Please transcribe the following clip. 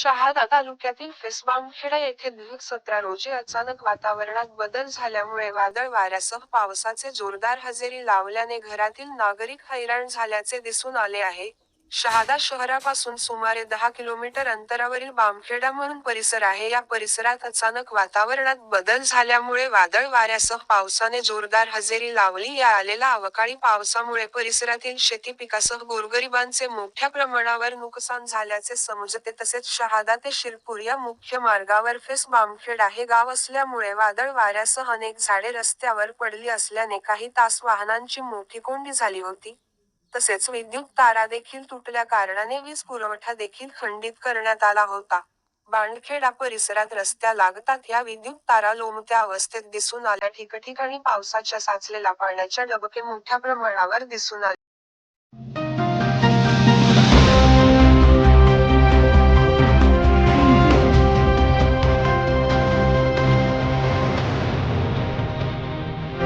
शहादा तालुक्यातील फेसबामखेडा येथे दिनांक सतरा रोजी अचानक वातावरणात बदल झाल्यामुळे वादळ वाऱ्यासह पावसाचे जोरदार हजेरी लावल्याने घरातील नागरिक हैराण झाल्याचे दिसून आले आहे. शहादा शहरापासून सुमारे दहा किलोमीटर अंतरावरील बामखेडा म्हणून परिसर आहे. या परिसरात अचानक वातावरणात बदल झाल्यामुळे वादळ वाऱ्यासह पावसाने जोरदार हजेरी लावली. या आलेला अवकाळी पावसामुळे परिसरातील शेती पिकासह गोरगरिबांचे मोठ्या प्रमाणावर नुकसान झाल्याचे समजते. तसेच शहादा ते शिरपूर या मुख्य मार्गावर फेस बामखेडा हे गाव असल्यामुळे वादळ वाऱ्यासह अनेक झाडे रस्त्यावर पडली असल्याने काही तास वाहनांची मोठी कोंडी झाली होती. तसेच विद्युत तारा देखील तुटल्या कारणाने वीज पुरवठा देखील खंडित करण्यात आला होता. बांडखेडा परिसरात रस्त्या लागतात या विद्युत तारा लोमत्या अवस्थेत दिसून आल्या ठिकठिकाणी पावसाच्या साचलेला पाण्याच्या डबके मोठ्या प्रमाणावर दिसून आले.